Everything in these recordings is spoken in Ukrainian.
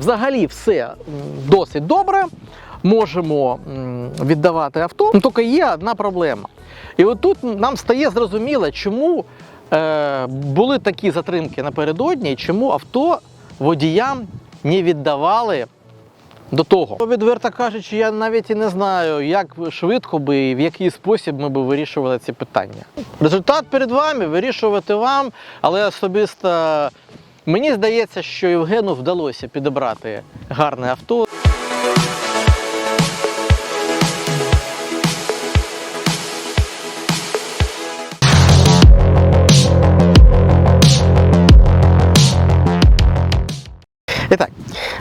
взагалі все досить добре. Можемо віддавати авто. Ну, Тільки є одна проблема. І от тут нам стає зрозуміло, чому е, були такі затримки напередодні, чому авто водіям не віддавали до того. Відверто кажучи, я навіть і не знаю, як швидко би і в який спосіб ми б вирішували ці питання. Результат перед вами, вирішувати вам, але особисто мені здається, що Євгену вдалося підібрати гарне авто.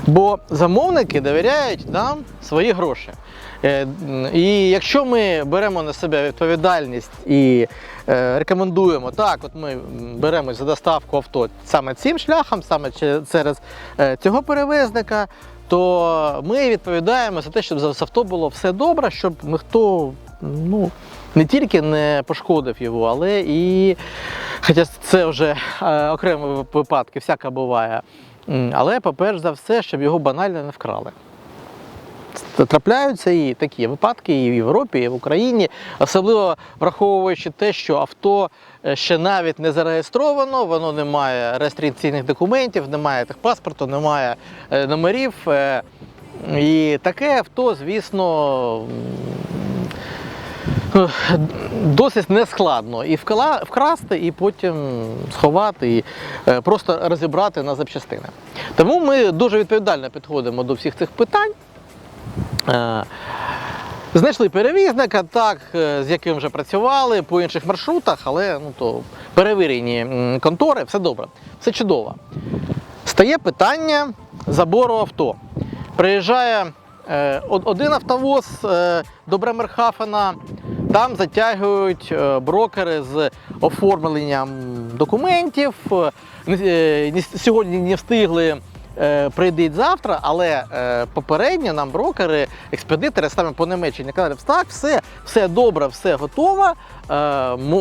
Бо замовники довіряють нам свої гроші. Е, І якщо ми беремо на себе відповідальність і е, рекомендуємо, так, от ми м, беремось за доставку авто саме цим шляхом, саме через е, цього перевезника, то ми відповідаємо за те, щоб з авто було все добре, щоб ніхто ну, не тільки не пошкодив його, але і, хоча це вже окремі випадки, всяке буває. Але, по-перше за все, щоб його банально не вкрали. Трапляються і такі випадки і в Європі, і в Україні, особливо враховуючи те, що авто е, ще навіть не зареєстровано, воно не має реєстраційних документів, немає техпаспорту, немає е, номерів. е, І таке авто, звісно, досить нескладно і вкрасти, і потім сховати, і е, просто розібрати на запчастини. Тому ми дуже відповідально підходимо до всіх цих питань. Е, Знайшли перевізника, так, е, з яким вже працювали по інших маршрутах, але ну, то перевірені контори, все добре, все чудово. Стає питання забору авто. Приїжджає е, один автовоз е, до Бремерхафена, там затягують е, брокери з оформленням документів. е, е, Сьогодні не встигли. е, завтра, але попередньо нам брокери, експедитори саме по Німеччині казали, так, все, все добре, все готово,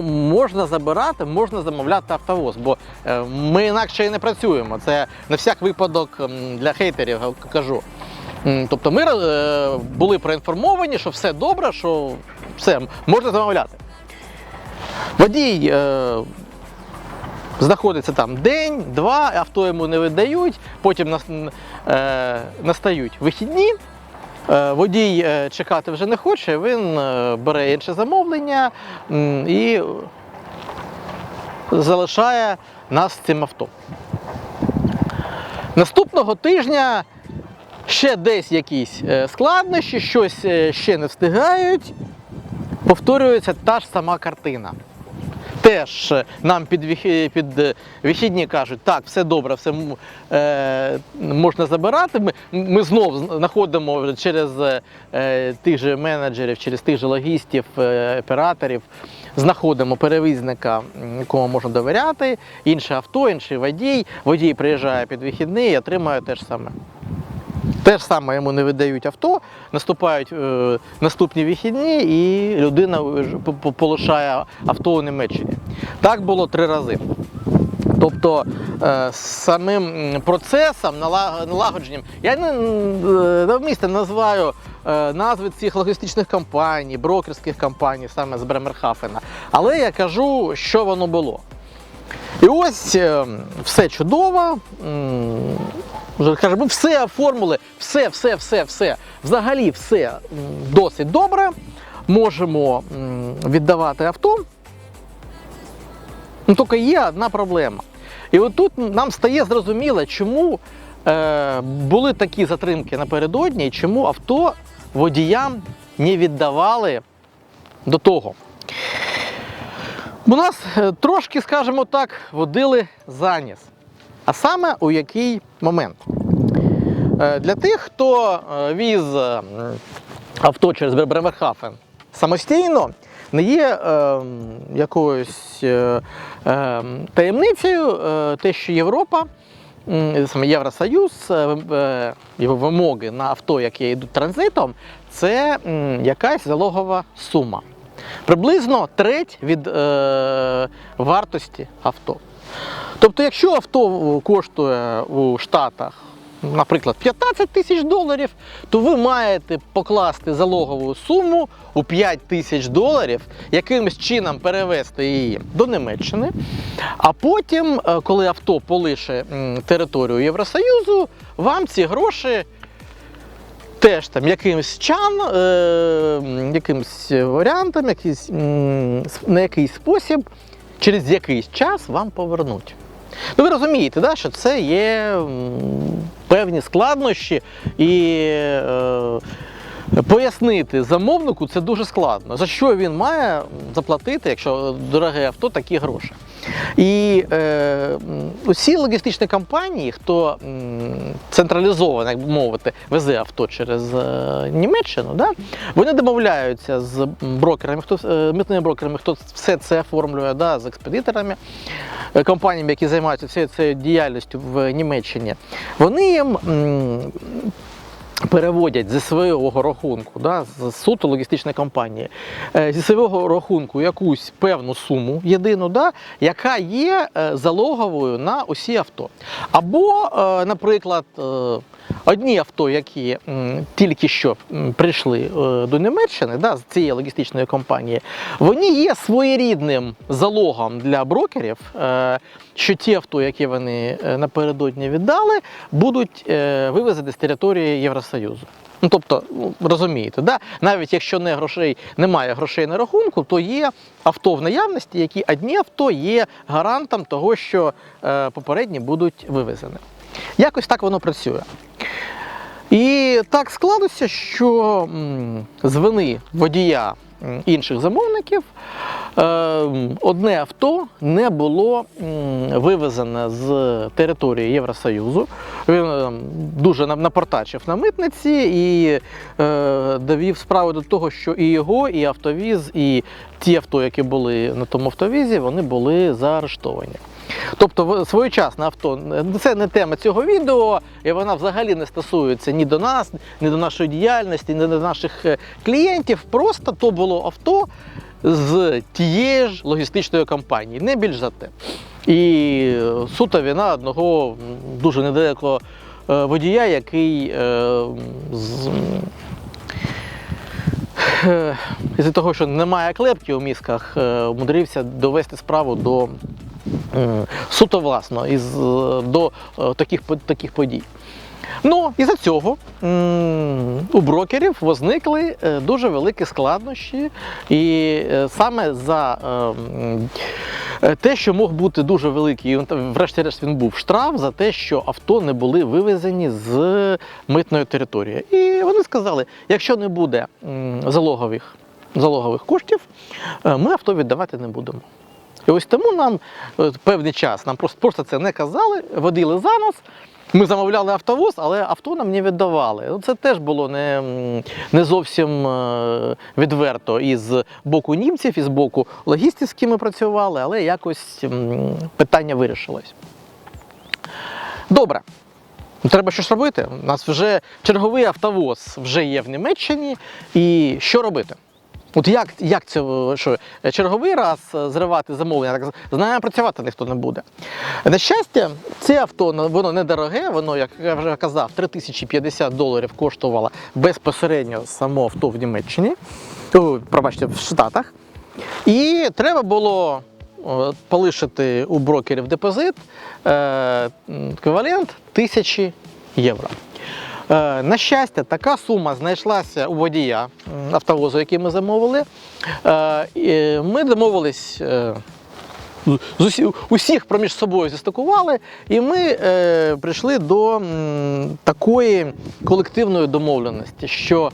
можна забирати, можна замовляти автовоз, бо ми інакше і не працюємо. Це на всяк випадок для хейтерів кажу. Тобто ми е, були проінформовані, що все добре, що все, можна замовляти. Водій е, знаходиться там день, два, авто йому не видають, потім нас, е, настають вихідні. Е, Водій е, чекати вже не хоче, він е, бере інше замовлення м, і залишає нас цим авто. Наступного тижня ще десь якісь е, складнощі, щось е, ще не встигають. Повторюється та ж сама картина. Теж е, нам під, під вихідні кажуть, так, все добре, все е, можна забирати. Ми, ми знов знаходимо через е, тих же менеджерів, через тих же логістів, е, операторів, знаходимо перевізника, якому можна довіряти, інше авто, інший водій. Водій приїжджає під вихідний і отримує те ж саме. Те ж саме йому не видають авто, наступають е, наступні вихідні, і людина по- полишає авто у Німеччині. Так було три рази. Тобто е, самим процесом налагодженням, я не м, навмисне називаю е, назви цих логістичних компаній, брокерських компаній саме з Бремерхафена, але я кажу, що воно було. І ось е, все чудово. Вже кажемо, все оформили, все, все, все, все. Взагалі все досить добре. Можемо віддавати авто. Ну, тільки є одна проблема. І от тут нам стає зрозуміло, чому е, були такі затримки напередодні, чому авто водіям не віддавали до того. У нас е, трошки, скажімо так, водили за ніс. А саме у який момент? Е, Для тих, хто е, віз е, авто через Бремерхафен самостійно, не є е, якоюсь е, е, таємницею е, те, що Європа, саме Євросоюз, е, е, його вимоги на авто, які йдуть транзитом, це м, якась залогова сума. Приблизно треть від е, вартості авто. Тобто, якщо авто коштує у Штатах наприклад, 15 тисяч доларів, то ви маєте покласти залогову суму у 5 тисяч доларів, якимось чином перевести її до Німеччини. А потім, е, коли авто полише територію Євросоюзу, вам ці гроші теж там якимсь чан, е, якимсь варіантом, якийсь, на якийсь спосіб, через якийсь час вам повернуть. Ну, ви розумієте, да, що це є певні складнощі і е, пояснити замовнику це дуже складно. За що він має заплатити, якщо дороге авто, такі гроші. І е, усі логістичні компанії, хто централізовано, як би мовити, везе авто через е, Німеччину, да, вони домовляються з брокерами, хто е, митними брокерами, хто все це оформлює, да, з експедиторами, е, компаніями, які займаються цією цією діяльністю в Німеччині. Вони їм. Переводять зі свого рахунку, да, з суто логістичної компанії, е, зі свого рахунку якусь певну суму єдину, да, яка є е, залоговою на усі авто. Або, е, наприклад, одні авто, які тільки що прийшли е, до Німеччини да, з цієї логістичної компанії, вони є своєрідним залогом для брокерів, е, що ті авто, які вони е, напередодні віддали, будуть вивезені з території Євросоюзу. Ну, тобто, ну, розумієте, да? навіть якщо не грошей, немає грошей на рахунку, то є авто в наявності, які одні авто є гарантом того, що попередні будуть вивезені. Якось так воно працює. І так склалося, що з вини водія інших замовників е, одне авто не було вивезене з території Євросоюзу. Він е, дуже напортачив на митниці і е, довів справу до того, що і його, і автовіз, і ті авто, які були на тому автовізі, вони були заарештовані. Тобто своєчасне авто це не тема цього відео, і вона взагалі не стосується ні до нас, ні до нашої діяльності, ні до наших е, клієнтів. Просто то було авто з тієї ж логістичної компанії, не більш за те. І е, суто вина одного дуже недалекого е, водія, який з, із-за того, що немає клепки у мізках, умудрився довести справу до суто власно із, е, до е, таких, таких подій. Ну, із-за цього у брокерів возникли е, дуже великі складнощі, і е, саме за е, е, те, що мог бути дуже великий, і врешті-решт він був штраф за те, що авто не були вивезені з митної території. І вони сказали, якщо не буде залогових, залогових коштів, е, ми авто віддавати не будемо. І ось тому нам е, певний час нам просто, просто це не казали, водили за нас. Ми замовляли автовоз, але авто нам не віддавали. Ну, Це теж було не, не зовсім е, відверто і з боку німців, і з боку логістів, з ким ми працювали, але якось питання вирішилось. Добре. Треба щось робити. У нас вже черговий автовоз вже є в Німеччині. І що робити? От як, як це е, що, черговий раз е, зривати замовлення, так з нами працювати ніхто не буде. На щастя, це авто воно недороге, воно, як я вже казав, 3050 доларів коштувало безпосередньо само авто в Німеччині, о, пробачте, в Штатах. І треба було е, полишити у брокерів депозит е, еквівалент 1000 євро. Е, На щастя, така сума знайшлася у водія автовозу, який ми замовили. Е, Ми домовились. е, з усі, усіх проміж собою зістикували, і ми прийшли до такої колективної домовленості, що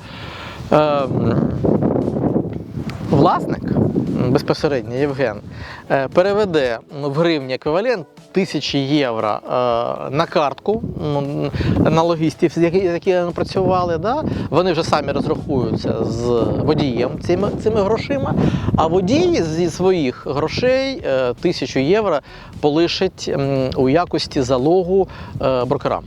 власник безпосередньо Євген переведе в гривні еквівалент тисячі євро е, на картку на логістів, з якими працювали. Да? Вони вже самі розрахуються з водієм цими, цими грошима. А водій зі своїх грошей е, тисячу євро полишить у якості залогу е, брокерам.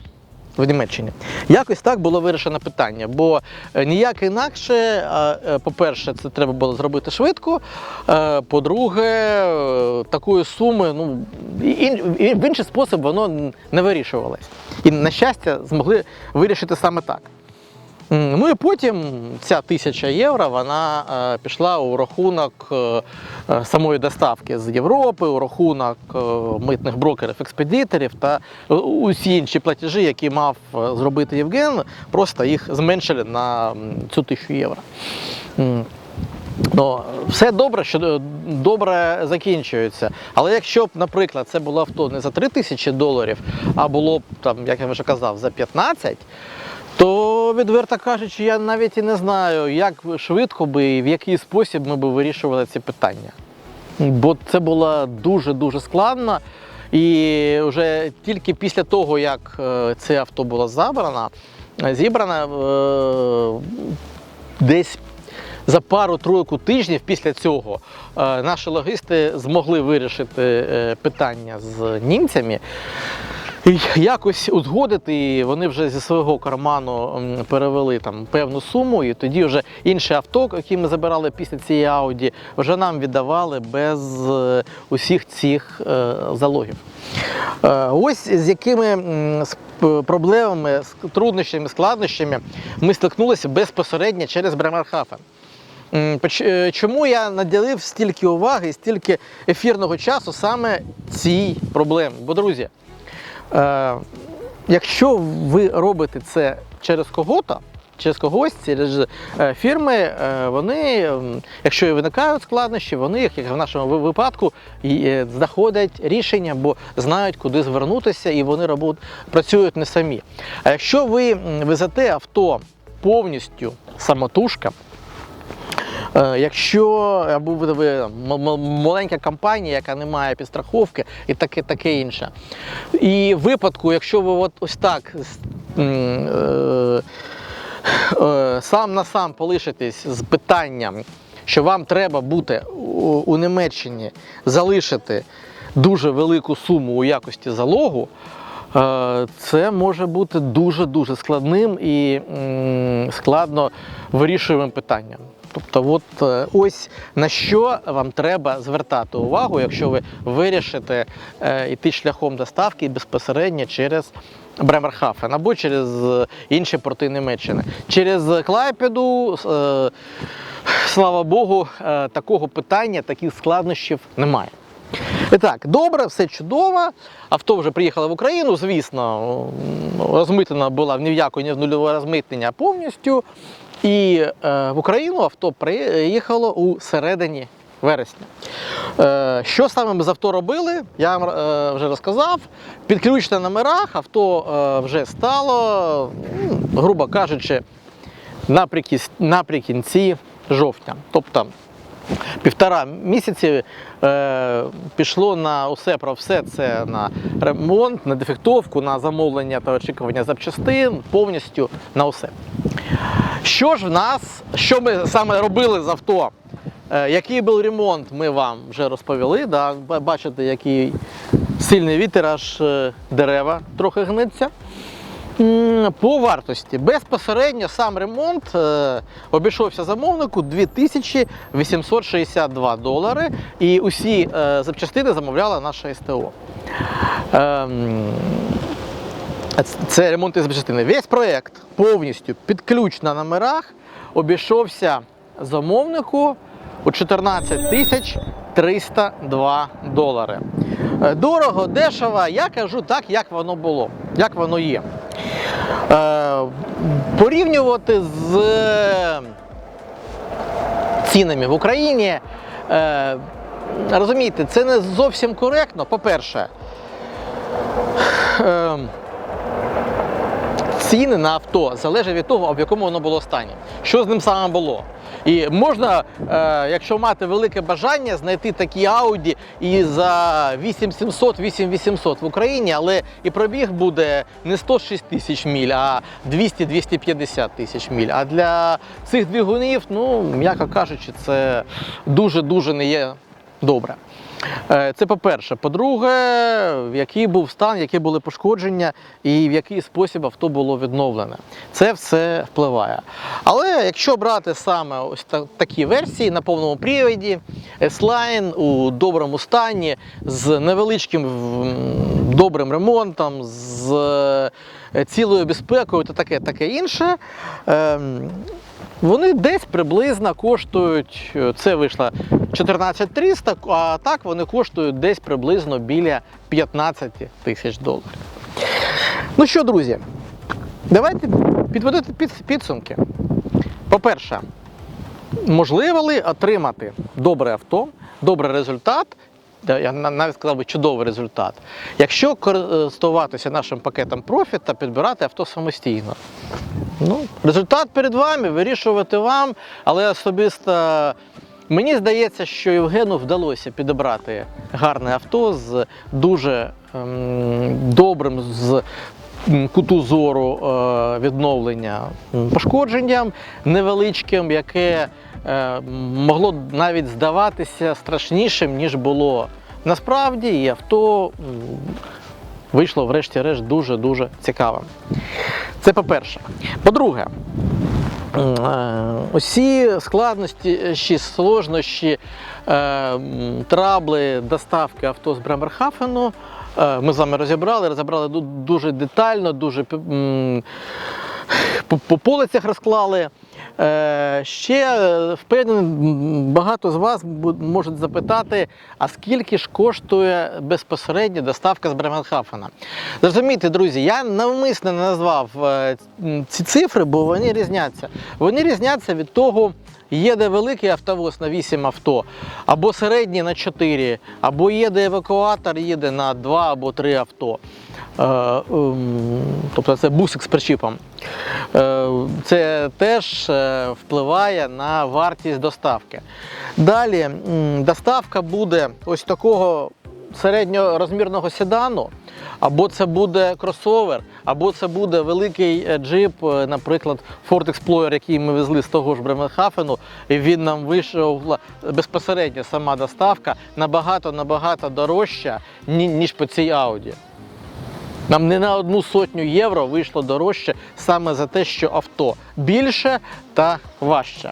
В Німеччині. Якось так було вирішено питання, бо е, ніяк інакше, е, по-перше, це треба було зробити швидко. е, По-друге, е, такої суми, ну в інший спосіб воно не вирішувалось. І на щастя, змогли вирішити саме так. Ну і потім ця тисяча євро вона е, пішла у рахунок е, е, самої доставки з Європи, у рахунок митних брокерів, експедиторів та усі інші платежі, які мав зробити Євген, просто їх зменшили на цю тисячу євро. Ну, все добре, що добре закінчується. Але якщо б, наприклад, це було авто не за 3 тисячі доларів, а було б там, як я вже казав, за 15, то відверто кажучи, я навіть і не знаю, як швидко би і в який спосіб ми б вирішували ці питання. Бо це було дуже-дуже складно. І вже тільки після того, як е, це авто було забрано, е, зібрано е, десь за пару-тройку тижнів після цього наші логісти змогли вирішити питання з німцями. Якось узгодити, і вони вже зі свого карману перевели там певну суму, і тоді вже інше авто, яке ми забирали після цієї Ауді, вже нам віддавали без е, усіх цих е, залогів. Е, Ось з якими проблемами, з труднощами, складнощами ми стикнулися безпосередньо через Бремерхафен. Чому я наділив стільки уваги і стільки ефірного часу саме цій проблемі? Бо, друзі, е, якщо ви робите це через кого-то, через когось, через е, фірми, е, вони, якщо і виникають складнощі, вони, як в нашому випадку, е, знаходять рішення, бо знають, куди звернутися, і вони робот, працюють не самі. А якщо ви везете авто повністю самотужка, Якщо або ви, ви маленька компанія, яка не має підстраховки і таке, таке інше. І в випадку, якщо ви от ось так е, е, сам на сам полишитесь з питанням, що вам треба бути у, Німеччині залишити дуже велику суму у якості залогу, е, це може бути дуже-дуже складним і складно вирішуємим питанням. Тобто, от е, ось на що вам треба звертати увагу, якщо ви вирішите е, йти шляхом доставки безпосередньо через Бремерхафен або через е, інші порти Німеччини. Через Клайпеду, е, слава Богу, е, такого питання, таких складнощів немає. І так, добре, все чудово. Авто вже приїхало в Україну. Звісно, м, розмитнена була ні в яку, ні в нульове розмитнення повністю. І е, в Україну авто приїхало у середині вересня. Е, що саме ми з авто робили, я вам е, вже розказав. Під ключ на номерах авто е, вже стало, грубо кажучи, наприкінці, наприкінці жовтня. Тобто півтора місяці е, пішло на усе про все. Це на ремонт, на дефектовку, на замовлення та очікування запчастин, повністю на усе. Що ж в нас, що ми саме робили з авто? Е, який був ремонт, ми вам вже розповіли. Да? Бачите, який сильний вітер, аж е, дерева трохи гниться. По вартості безпосередньо сам ремонт е, обійшовся замовнику 2862 долари, і усі запчастини замовляла наша СТО. Це ремонт із запчастини. Весь проєкт повністю під ключ на номерах обійшовся замовнику у 14 тисяч 302 долари. Е, Дорого, дешево, я кажу так, як воно було, як воно є. Е, порівнювати з е, цінами в Україні. Розумієте, це не зовсім коректно. По-перше, ціни на авто залежать від того, в якому воно було стані. Що з ним саме було. І можна, е, якщо мати велике бажання, знайти такі Audi і за 8700 8800 в Україні, але і пробіг буде не 106 тисяч міль, а 200-250 тисяч міль. А для цих двигунів, ну, м'яко кажучи, це дуже-дуже не є добре. Е, Це по-перше. По-друге, який був стан, які були пошкодження і в який спосіб авто було відновлене. Це все впливає. Але якщо брати саме ось та- такі версії на повному приводі, S-Line у доброму стані, з невеличким добрим ремонтом, з е, цілою безпекою та таке, таке інше. Вони десь приблизно коштують, е, це вийшло 14 300, а так вони коштують десь приблизно біля 15 тисяч доларів. Ну що, друзі, давайте підводити під, підсумки. По-перше, можливо ли отримати добре авто, добрий результат, я навіть сказав би чудовий результат, якщо користуватися нашим пакетом Profit та підбирати авто самостійно. Ну, результат перед вами, вирішувати вам, але особисто мені здається, що Євгену вдалося підібрати гарне авто з дуже ем, добрим з куту зору е, відновлення пошкодженням невеличким, яке могло навіть здаватися страшнішим, ніж було. Насправді і авто вийшло врешті-решт дуже-дуже цікавим. Це по-перше. По-друге, е, усі складності, ще сложнощі, е, трабли доставки авто з Бремерхафену е, ми з вами розібрали, розібрали дуже детально, дуже по, по полицях розклали. Е, ще е, впевнений, багато з вас можуть запитати, а скільки ж коштує безпосередньо доставка з Бременхафена? Зрозумійте, друзі, я навмисно не назвав е, ці цифри, бо вони різняться. Вони різняться від того, Їде великий автовоз на 8 авто, або середній на 4, або їде евакуатор, їде на 2 або 3 авто. Е, ем, тобто це бусик з причіпом. Е, Це теж е, впливає на вартість доставки. Далі доставка буде ось такого середньорозмірного седану, або це буде кросовер, або це буде великий джип, наприклад, Ford Explorer, який ми везли з того ж Бременхафену, і він нам вийшов безпосередньо сама доставка набагато набагато дорожча, ніж по цій Audi. Нам не на одну сотню євро вийшло дорожче саме за те, що авто більше та важче.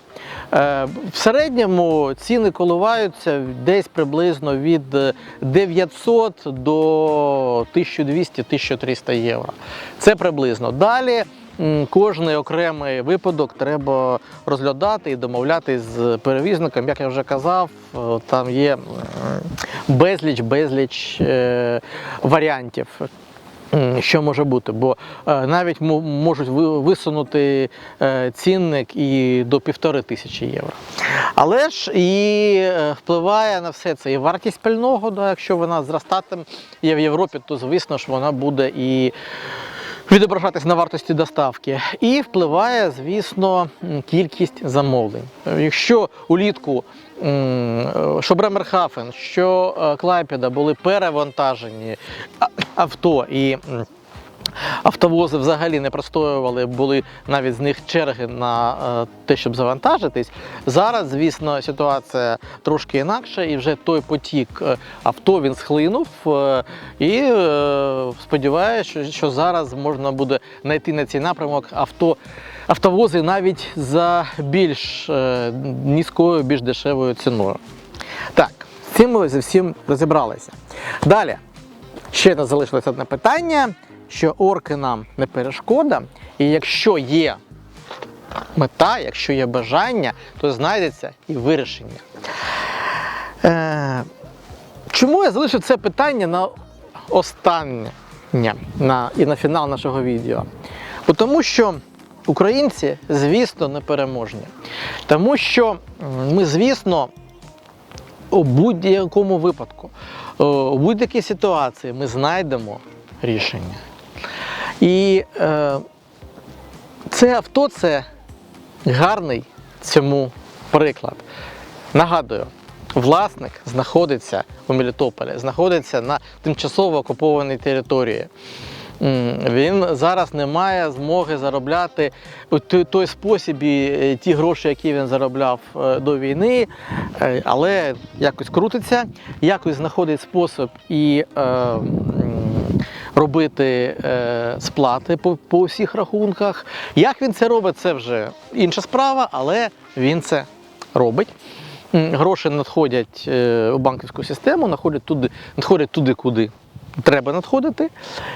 Е, В середньому ціни коливаються десь приблизно від е, 900 до 1200-1300 євро. Це приблизно. Далі кожний окремий випадок треба розглядати і домовлятися з перевізником. Як я вже казав, е, там є безліч, безліч е, варіантів. Що може бути? Бо е, навіть можуть висунути е, цінник і до півтори тисячі євро. Але ж і е, впливає на все це і вартість пального, да, якщо вона зростатиме є в Європі, то звісно ж вона буде і відображатись на вартості доставки. І впливає, звісно, кількість замовлень. Якщо улітку що Бремерхафен, що Клайпеда були перевантажені авто і. Автовози взагалі не простоювали, були навіть з них черги на е, те, щоб завантажитись. Зараз, звісно, ситуація трошки інакша, і вже той потік е, авто він схлинув. е, І сподіваюся, що, зараз можна буде знайти на цей напрямок авто, автовози навіть за більш низькою, більш дешевою ціною. Так, з цим ми всім розібралися. Далі. Ще не залишилось одне питання, що орки нам не перешкода, і якщо є мета, якщо є бажання, то знайдеться і вирішення. Е, чому я залишив це питання на останнє на, і на фінал нашого відео? Бо Тому що українці, звісно, непереможні. Тому що ми, звісно, у будь-якому випадку, у будь-якій ситуації ми знайдемо рішення. І е, це авто це гарний цьому приклад. Нагадую, власник знаходиться у Мелітополі, знаходиться на тимчасово окупованій території. Він зараз не має змоги заробляти той, спосіб і е, ті гроші, які він заробляв е, до війни, е, але якось крутиться, якось знаходить спосіб і е, робити е, сплати по, по усіх рахунках. Як він це робить, це вже інша справа, але він це робить. Гроші надходять у банківську систему, надходять туди, надходять туди, куди треба надходити,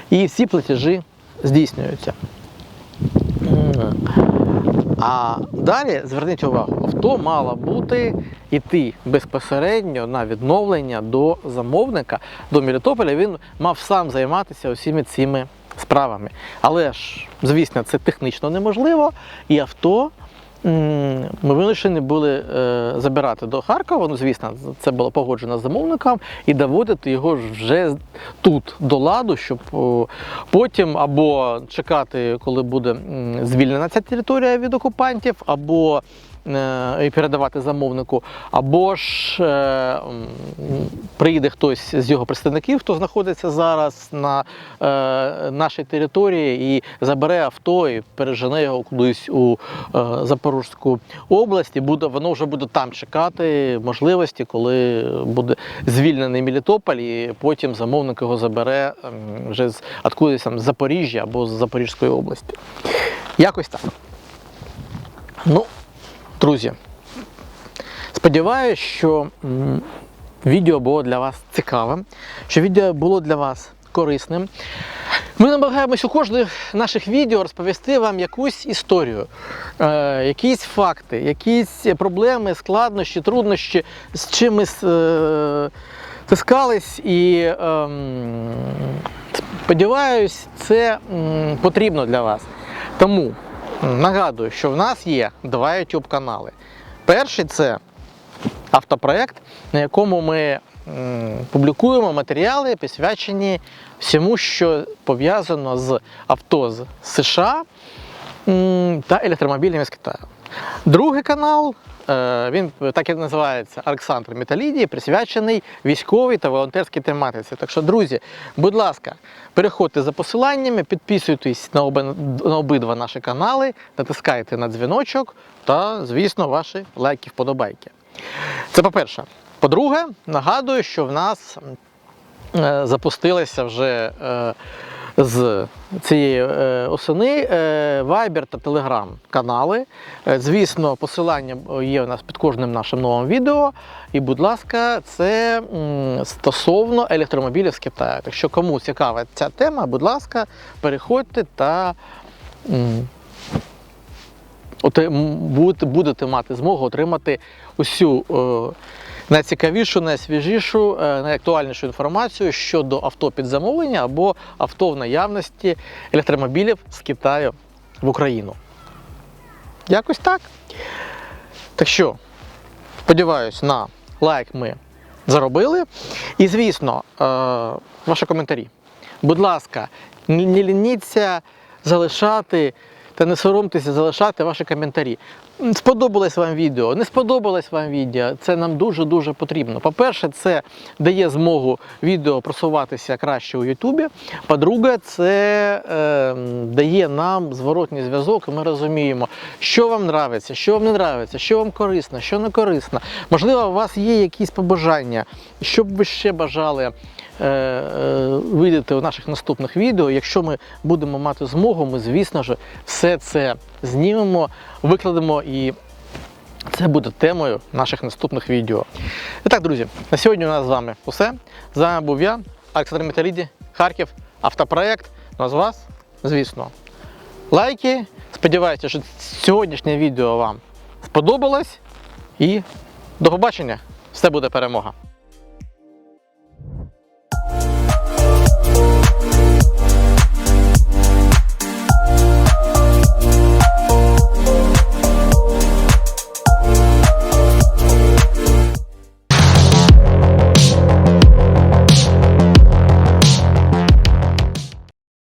і всі платежі здійснюються. А далі зверніть увагу, авто мало бути йти безпосередньо на відновлення до замовника, до Мелітополя. Він мав сам займатися усіми цими справами. Але ж, звісно, це технічно неможливо, і авто. Ми вимушені були е, забирати до Харкова. Ну, звісно, це було погоджено з замовником, і доводити його вже тут до ладу, щоб потім або чекати, коли буде звільнена ця територія від окупантів, або і передавати замовнику, або ж е, приїде хтось з його представників, хто знаходиться зараз на е, нашій території, і забере авто і пережене його кудись у е, Запорізьку область, і буде, воно вже буде там чекати можливості, коли буде звільнений Мелітополь, і потім замовник його забере вже з откудись там з Запоріжжя або з Запорізької області. Якось так. Ну, друзі, сподіваюся, що відео було для вас цікавим, що відео було для вас корисним. Ми намагаємось у кожних наших відео розповісти вам якусь історію, е, якісь факти, якісь проблеми, складнощі, труднощі, з чим ми е, стискались. І ем, сподіваюсь, це м, потрібно для вас. Тому нагадую, що в нас є два YouTube канали. Перший це автопроект, на якому ми публікуємо матеріали, присвячені всьому, що пов'язано з авто з США та електромобілями з Китаю. Другий канал. е, Він так і називається Олександр Металідій, присвячений військовій та волонтерській тематиці. Так що, друзі, будь ласка, переходьте за посиланнями, підписуйтесь на, оби, на обидва наші канали, натискайте на дзвіночок та, звісно, ваші лайки, вподобайки. Це по-перше. По-друге, нагадую, що в нас е, запустилися вже е, з цієї е, осени е, Viber та Telegram канали. Е, Звісно, посилання є у нас під кожним нашим новим відео. І, будь ласка, це стосовно електромобілів з Китаю. Так що кому цікава ця тема, будь ласка, переходьте та будете, мати змогу отримати усю найцікавішу, найсвіжішу, е, найактуальнішу інформацію щодо авто під замовлення або авто в наявності електромобілів з Китаю в Україну. Якось так. Так що, сподіваюсь, на лайк ми заробили. І, звісно, е, ваші коментарі. Будь ласка, не лініться залишати та не соромтеся залишати ваші коментарі. Сподобалось вам відео, не сподобалось вам відео. Це нам дуже-дуже потрібно. По-перше, це дає змогу відео просуватися краще у Ютубі. По-друге, це е, дає нам зворотній зв'язок, і ми розуміємо, що вам нравиться, що вам не нравиться, що вам корисно, що не корисно. Можливо, у вас є якісь побажання, що б ви ще бажали е, е, у наших наступних відео. Якщо ми будемо мати змогу, ми, звісно ж, все це знімемо, викладемо і це буде темою наших наступних відео. І так, друзі, на сьогодні у нас з вами усе. З вами був я, Олександр Металіді, Харків, автопроект. Ну а з вас, звісно, лайки. Сподіваюся, що сьогоднішнє відео вам сподобалось. І до побачення! Все буде перемога!